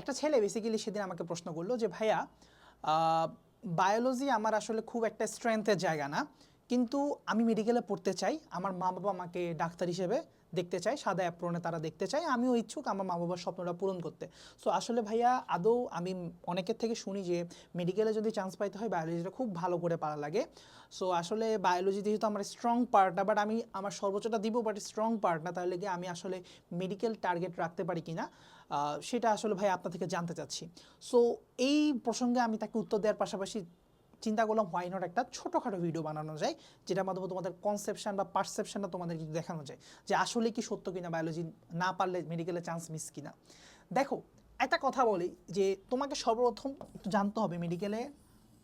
একটা ছেলে বেসিক্যালি সেদিন আমাকে প্রশ্ন করল যে, ভাইয়া বায়োলজি আমার আসলে খুব একটা স্ট্রেংথের জায়গা না। কিন্তু আমি মেডিকেলে পড়তে চাই আমার মা বাবা আমাকে ডাক্তার হিসেবে দেখতে চাই সাদা অ্যাপ্রনে তারা দেখতে চায় আমিও ইচ্ছুক আমার মা বাবার স্বপ্নটা পূরণ করতে। সো আসলে ভাইয়া আদৌ আমি অনেকের থেকে শুনি যে মেডিকেলে যদি চান্স পাইতে হয় বায়োলজিটা খুব ভালো করে পারা লাগে। সো আসলে বায়োলজি যেহেতু আমার স্ট্রং পার্ট না বাট আমি আমার সর্বোচ্চটা দিব বাট স্ট্রং পার্ট না তাহলে আমি আসলে মেডিকেল টার্গেট রাখতে পারি কিনা? আহ, সেটা আসলে ভাই আপনার থেকে জানতে চাচ্ছি। সো এই প্রসঙ্গে আমি তাকে উত্তর দেওয়ার পাশাপাশি চিন্তা করলাম হোয়াই নট একটা ছোটোখাটো ভিডিও বানানো যায়, যেটার মাধ্যমে তোমাদের কনসেপশন বা পারসেপশনটা তোমাদের কিছু দেখানো যায়, যে আসলে কি সত্য কিনা বায়োলজি না পারলে মেডিকেলে চান্স মিস কিনা। দেখো, একটা কথা বলি, যে তোমাকে সর্বপ্রথম জানতে হবে মেডিকেলে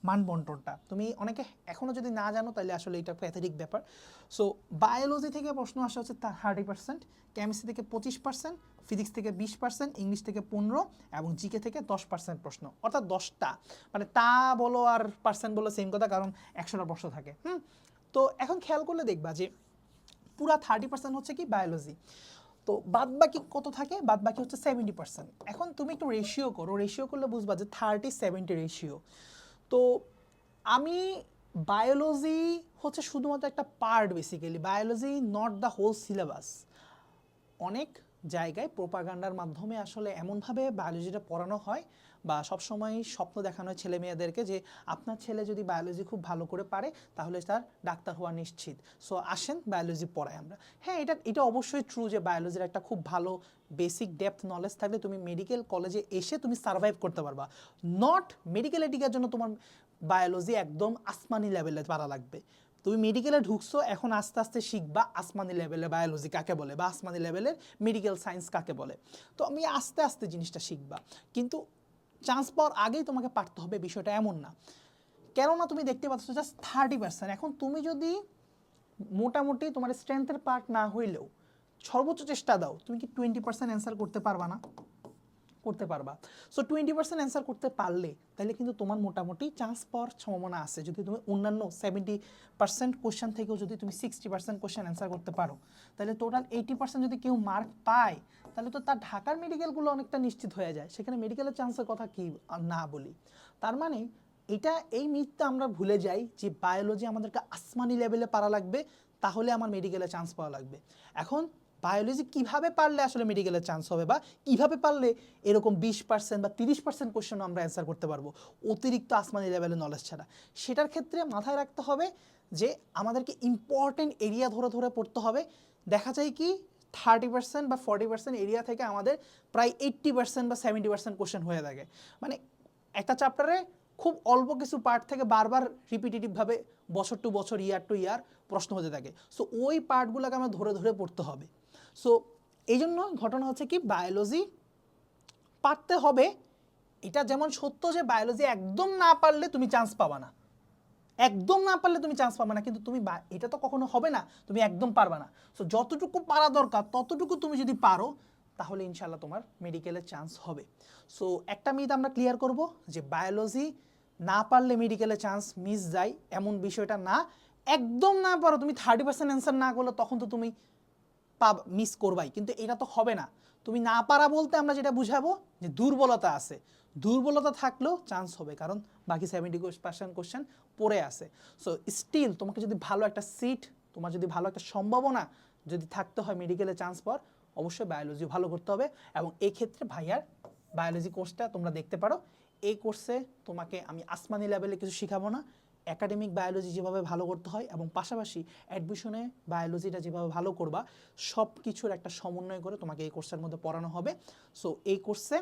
মানবন্টনটা। তুমি অনেকে এখনও যদি না জানো, তাহলে আসলে এটা প্যাথেটিক ব্যাপার। সো বায়োলজি থেকে প্রশ্ন আসা হচ্ছে থার্টি পার্সেন্ট কেমিস্ট্রি থেকে পঁচিশ পার্সেন্ট ফিজিক্স থেকে বিশ পার্সেন্ট, ইংলিশ থেকে পনেরো এবং জিকে থেকে দশ পার্সেন্ট প্রশ্ন। অর্থাৎ দশটা। মানে তা বলো আর পার্সেন্ট বলো সেম কথা, কারণ একশোটা প্রশ্ন থাকে। হুম? তো এখন খেয়াল করলে দেখবা যে পুরা থার্টি পার্সেন্ট হচ্ছে কি বায়োলজি তো বাদ বাকি কত থাকে? বাদ বাকি হচ্ছে সেভেন্টি পার্সেন্ট। এখন তুমি একটু রেশিও করো। রেশিও করলে বুঝবা যে থার্টি সেভেন্টি রেশিও তো আমি বায়োলজি হচ্ছে শুধুমাত্র একটা part basically biology not the whole syllabus অনেক জায়গায় প্রোপাগান্ডার মাধ্যমে আসলে এমনভাবে বায়োলজিটা পড়ানো হয় বা সবসময় স্বপ্ন দেখানো হয় ছেলে মেয়েদেরকে যে আপনার ছেলে যদি বায়োলজি খুব ভালো করে পারে, তাহলে তার ডাক্তার হওয়া নিশ্চিত। সো আসেন বায়োলজি পড়াই আমরা। হ্যাঁ এটা এটা অবশ্যই ট্রু যে বায়োলজির একটা খুব ভালো বেসিক ডেপথ নলেজ থাকলে তুমি মেডিকেল কলেজে এসে তুমি সার্ভাইভ করতে পারবা। নট মেডিকেল এটিকার জন্য তোমার বায়োলজি একদম আসমানি লেভেলে পারা লাগবে। তুমি মেডিকেলে ঢুকছো, এখন আস্তে আস্তে শিখবা আসমানি লেভেলের বায়োলজি কাকে বলে বা আসমানি লেভেলের মেডিকেল সায়েন্স কাকে বলে। তো আমি আস্তে আস্তে জিনিসটা শিখবা। কিন্তু চান্স পাওয়ার আগেই তোমাকে পারতে হবে বিষয়টা এমন না। কেননা তুমি দেখতে পাচ্ছ জাস্ট থার্টি পার্সেন্ট এখন তুমি যদি মোটামুটি তোমার স্ট্রেংথের পার্ট না হইলেও সর্বোচ্চ চেষ্টা দাও, তুমি কি টোয়েন্টি পার্সেন্ট অ্যান্সার করতে পারবা না? করতে পারবা। সো টোয়েন্টি পার্সেন্ট অ্যান্সার করতে পারলে তাহলে কিন্তু তোমার মোটামুটি চান্স পাওয়ার সম্ভাবনা আছে। যদি তুমি অন্যান্য সেভেন্টি পার্সেন্ট কোশ্চেন থেকেও যদি তুমি সিক্সটি পার্সেন্ট কোশ্চেন অ্যান্সার করতে পারো তাহলে টোটাল এইটি পার্সেন্ট যদি কেউ মার্ক পায়, তাহলে তো তার ঢাকার মেডিকেলগুলো অনেকটা নিশ্চিত হয়ে যায়। সেখানে মেডিকেলের চান্সের কথা কি না বলি। তার মানে এটা, এই মিথটা আমরা ভুলে যাই যে বায়োলজি আমাদেরকে আসমানি লেভেলে পারা লাগবে, তাহলে আমার মেডিকেলে চান্স পাওয়া লাগবে। এখন বায়োলজি কীভাবে পারলে আসলে মেডিকেলের চান্স হবে বা কীভাবে পারলে এরকম বিশ পার্সেন্ট বা তিরিশ পার্সেন্ট কোশ্চেন আমরা অ্যান্সার করতে পারব? অতিরিক্ত আসমানি লেভেলের নলেজ ছাড়া। সেটার ক্ষেত্রে মাথায় রাখতে হবে যে আমাদেরকে ইম্পর্টেন্ট এরিয়া ধরে ধরে পড়তে হবে। দেখা যায় কি থার্টি পার্সেন্ট বা ফর্টি পার্সেন্ট এরিয়া থেকে আমাদের প্রায় এইট্টি পার্সেন্ট বা সেভেন্টি পার্সেন্ট কোশ্চেন হয়ে থাকে। মানে একটা চ্যাপ্টারে খুব অল্প কিছু পার্ট থেকে বারবার রিপিটেটিভভাবে বছর টু বছর ইয়ার টু ইয়ার প্রশ্ন হতে থাকে। সো ওই পার্টগুলোকে আমরা ধরে ধরে পড়তে হবে। সো এই জন্য ঘটনা হচ্ছে কি বায়োলজি পারতে হবে। এটা যেমন সত্য যে বায়োলজি একদম না পারলে তুমি চান্স পাবা না। একদম না পারলে তুমি চান্স পাবে না, কিন্তু তুমি এটা তো কখনো হবে না, তুমি একদম পারবে না। সো যতটুকু পারা দরকার, ততটুকু তুমি যদি পারো, তাহলে ইনশাল্লাহ তোমার মেডিকেলের চান্স হবে। সো একটা মিথ আমরা ক্লিয়ার করব যে বায়োলজি না পারলে মেডিকেলে চান্স মিস যায়, এমন বিষয়টা না। একদম না পারো, তুমি থার্টি পার্সেন্ট অ্যান্সার না করলে, তখন তো তুমি পাব মিস করবাই, কিন্তু এটা তো হবে না। তুমি না পারা বলতে আমরা যেটা বুঝাবো, যে দুর্বলতা আছে। দুর্বলতা থাকলেও চান্স হবে, কারণ বাকি সেভেন্টি পার্সেন্ট কোশ্চেন পড়ে আছে। সো স্টিল তোমাকে যদি ভালো একটা সিট তোমার যদি ভালো একটা সম্ভাবনা যদি থাকতে হয় মেডিকেলে চান্স পাওয়ার, অবশ্যই বায়োলজি ভালো করতে হবে। এবং এই ক্ষেত্রে ভাইয়ার বায়োলজি কোর্সটা তোমরা দেখতে পারো। এই কোর্সে তোমাকে আমি আসমানি লেভেলে কিছু শেখাবো না। একাডেমিক বায়োলজি যেভাবে ভালো করতে হয় এবং পাশাপাশি অ্যাডমিশনে বায়োলজিটা যেভাবে ভালো করবা সব কিছুর একটা সমন্বয় করে তোমাকে এই কোর্সের মধ্যে পড়ানো হবে। সো এই কোর্সে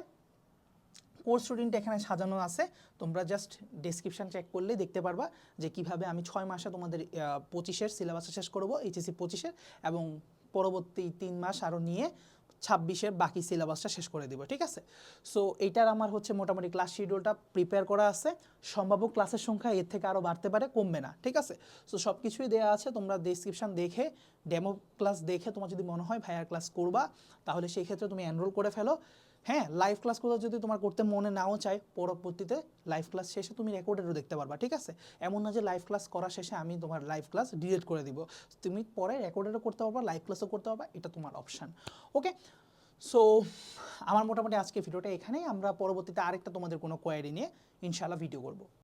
কোর্স রুটিনটা এখানে সাজানো আছে। তোমরা জাস্ট ডেসক্রিপশন চেক করলেই দেখতে পারবা যে কীভাবে আমি ছয় মাসে তোমাদের পঁচিশের সিলেবাসটা শেষ করব, এইচএসসি পঁচিশের এবং পরবর্তী তিন মাস আরও নিয়ে ছাব্বিশের বাকি সিলেবাসটা শেষ করে দিব, ঠিক আছে? সো এইটার আমার হচ্ছে মোটামুটি ক্লাস শিডিউলটা প্রিপেয়ার করা আছে। সম্ভাব্য ক্লাসের সংখ্যা এর থেকে আরও বাড়তে পারে, কমবে না, ঠিক আছে? সো সব কিছুই দেওয়া আছে, তোমরা ডিসক্রিপশান দেখে ডেমো ক্লাস দেখে তোমার যদি মনে হয় ভাইয়ার ক্লাস করবা, তাহলে সেই ক্ষেত্রে তুমি এনরোল করে ফেলো। হ্যাঁ লাইভ ক্লাস করতে যদি তোমার করতে মনে নাও চায়, পরবর্তীতে লাইভ ক্লাস শেষে তুমি রেকর্ডেরও দেখতে পারবা, ঠিক আছে? এমন না যে লাইভ ক্লাস করা শেষে আমি তোমার লাইভ ক্লাস ডিলিট করে দিব। তুমি পরে রেকর্ডেরও করতে পারবা লাইভ ক্লাসও করতে পারবা, এটা তোমার অপশান ওকে সো আমার মোটামুটি আজকে ভিডিওটা এখানেই। আমরা পরবর্তীতে আরেকটা তোমাদের কোনো কোয়ারি নিয়ে ইনশাল্লাহ ভিডিও করব।